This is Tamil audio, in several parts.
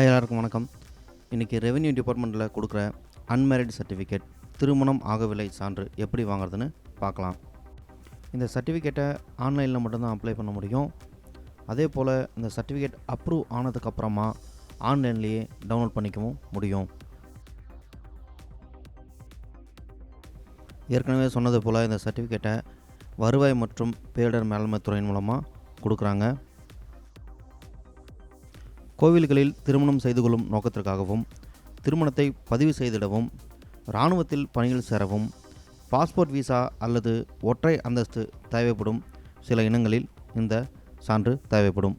எல்லாருக்கும் வணக்கம். இன்றைக்கி ரெவென்யூ டிபார்ட்மெண்ட்டில் கொடுக்குற அன்மேரிட் சர்டிஃபிகேட் திருமணம் ஆகவில்லை சான்று எப்படி வாங்குறதுன்னு பார்க்கலாம். இந்த சர்டிஃபிகேட்டை ஆன்லைனில் மட்டும்தான் அப்ளை பண்ண முடியும். அதே போல் இந்த சர்டிஃபிகேட் அப்ரூவ் ஆனதுக்கப்புறமா ஆன்லைன்லேயே டவுன்லோட் பண்ணிக்கவும் முடியும். ஏற்கனவே சொன்னது போல் இந்த சர்டிஃபிகேட்டை வருவாய் மற்றும் பேரிடர் மேலாண்மை துறையின் மூலமாக கொடுக்குறாங்க. கோவில்களில் திருமணம் செய்து கொள்ளும் நோக்கத்திற்காகவும் திருமணத்தை பதிவு செய்திடவும் இராணுவத்தில் பணியில் சேரவும் பாஸ்போர்ட் விசா அல்லது ஒற்றை அந்தஸ்து தேவைப்படும் சில இனங்களில் இந்த சான்று தேவைப்படும்.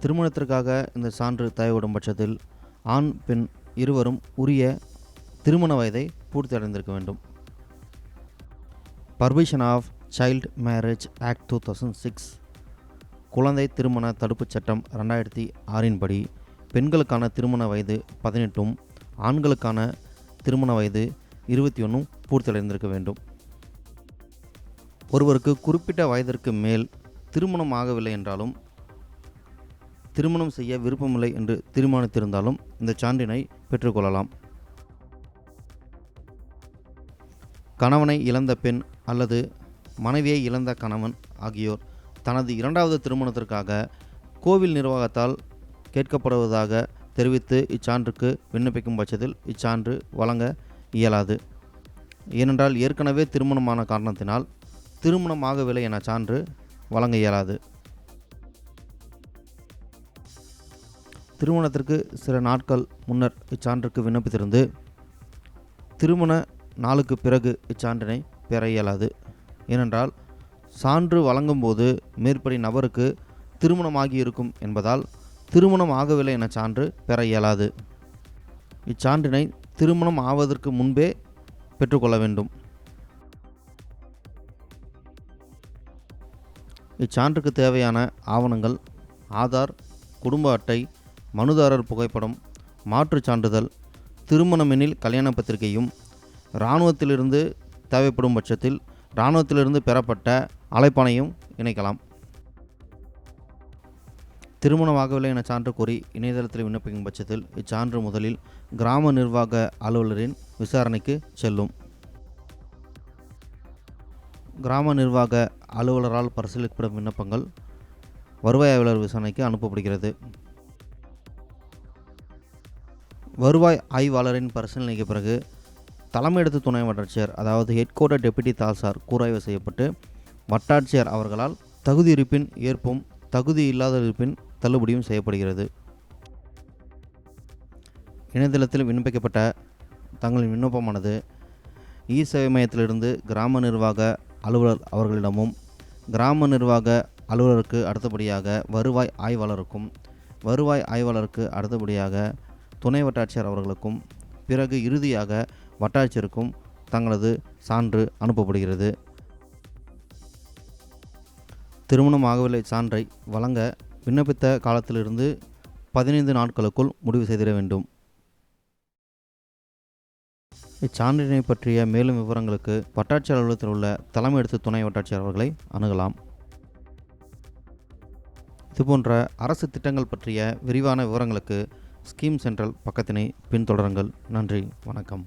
திருமணத்திற்காக இந்த சான்று தேவைப்படும் பட்சத்தில் ஆண் பெண் இருவரும் உரிய திருமண வயதை பூர்த்தி அடைந்திருக்க வேண்டும். Permission of child marriage act two thousand six குழந்தை திருமண தடுப்புச் சட்டம் ரெண்டாயிரத்தி ஆறின்படி பெண்களுக்கான திருமண வயது பதினெட்டும் ஆண்களுக்கான திருமண வயது இருபத்தி ஒன்றும் பூர்த்தியடைந்திருக்க வேண்டும். ஒருவருக்கு குறிப்பிட்ட வயதிற்கு மேல் திருமணம் ஆகவில்லை என்றாலும் திருமணம் செய்ய விருப்பமில்லை என்று தீர்மானித்திருந்தாலும் இந்த சான்றினை பெற்றுக்கொள்ளலாம் கணவனை இழந்த பெண் அல்லது மனைவியை இழந்த கணவன் ஆகியோர் தனது இரண்டாவது திருமணத்திற்காக கோவில் நிர்வாகத்தால் கேட்கப்படுவதாக தெரிவித்து இச்சான்றுக்கு விண்ணப்பிக்கும் பட்சத்தில் இச்சான்று வழங்க இயலாது. ஏனென்றால் ஏற்கனவே திருமணமான காரணத்தினால் திருமணம் ஆகவில்லை என சான்று வழங்க இயலாது. திருமணத்திற்கு சில நாட்கள் முன்னர் இச்சான்றுக்கு விண்ணப்பித்திருந்து திருமண நாளுக்கு பிறகு இச்சான்றினை பெற இயலாது. ஏனென்றால் சான்று வழங்கும்போது மேற்படி நபருக்கு திருமணமாகி இருக்கும் என்பதால் திருமணம் ஆகவில்லை என சான்று பெற இயலாது. இச்சான்றினை திருமணம் ஆவதற்கு முன்பே பெற்றுக்கொள்ள வேண்டும். இச்சான்றுக்கு தேவையான ஆவணங்கள் ஆதார் குடும்ப அட்டை மனுதாரர் புகைப்படம் மாற்றுச் சான்றிதழ் திருமணமெனில் கல்யாண பத்திரிகையும் இராணுவத்திலிருந்து தேவைப்படும் பட்சத்தில் இராணுவத்திலிருந்து பெறப்பட்ட அழைப்பானையும் இணைக்கலாம். திருமணமாகவில்லை என சான்று கோரி இணையதளத்தில் விண்ணப்பிக்கும் பட்சத்தில் இச்சான்று முதலில் கிராம நிர்வாக அலுவலரின் விசாரணைக்கு செல்லும். கிராம நிர்வாக அலுவலரால் பரிசீலிக்கப்படும் விண்ணப்பங்கள் வருவாய் அலுவலர் விசாரணைக்கு அனுப்பப்படுகிறது. வருவாய் ஆய்வாளரின் பரிசீலனைக்கு பிறகு தலைமையிடத்து துணை வட்டாட்சியர் அதாவது ஹெட் குவார்ட்டர் டெபுட்டி தால்சார் கூராய்வு செய்யப்பட்டு வட்டாட்சியர் அவர்களால் தகுதி இருப்பின் ஏற்பும் தகுதி இல்லாத இருப்பின் தள்ளுபடியும் செய்யப்படுகிறது. இணையதளத்தில் விண்ணப்பிக்கப்பட்ட தங்களின் விண்ணப்பமானது இ சேவை மையத்திலிருந்து கிராம நிர்வாக அலுவலர் அவர்களிடமும் கிராம நிர்வாக அலுவலருக்கு அடுத்தபடியாக வருவாய் ஆய்வாளருக்கும் வருவாய் ஆய்வாளருக்கு அடுத்தபடியாக துணை வட்டாட்சியர் அவர்களுக்கும் பிறகு இறுதியாக வட்டாட்சியருக்கும் தங்களது சான்று அனுப்பப்படுகிறது. திருமணம் ஆகவில்லை சான்றை வழங்க விண்ணப்பித்த காலத்திலிருந்து பதினைந்து நாட்களுக்குள் முடிவு செய்திட வேண்டும். இச்சான்றினை பற்றிய மேலும் விவரங்களுக்கு வட்டாட்சியர் அலுவலகத்தில் உள்ள தலைமை எடுத்து துணை வட்டாட்சியர் அவர்களை அணுகலாம். இதுபோன்ற அரசு திட்டங்கள் பற்றிய விரிவான விவரங்களுக்கு ஸ்கீம் சென்ட்ரல் பக்கத்தினை பின்தொடருங்கள். நன்றி வணக்கம்.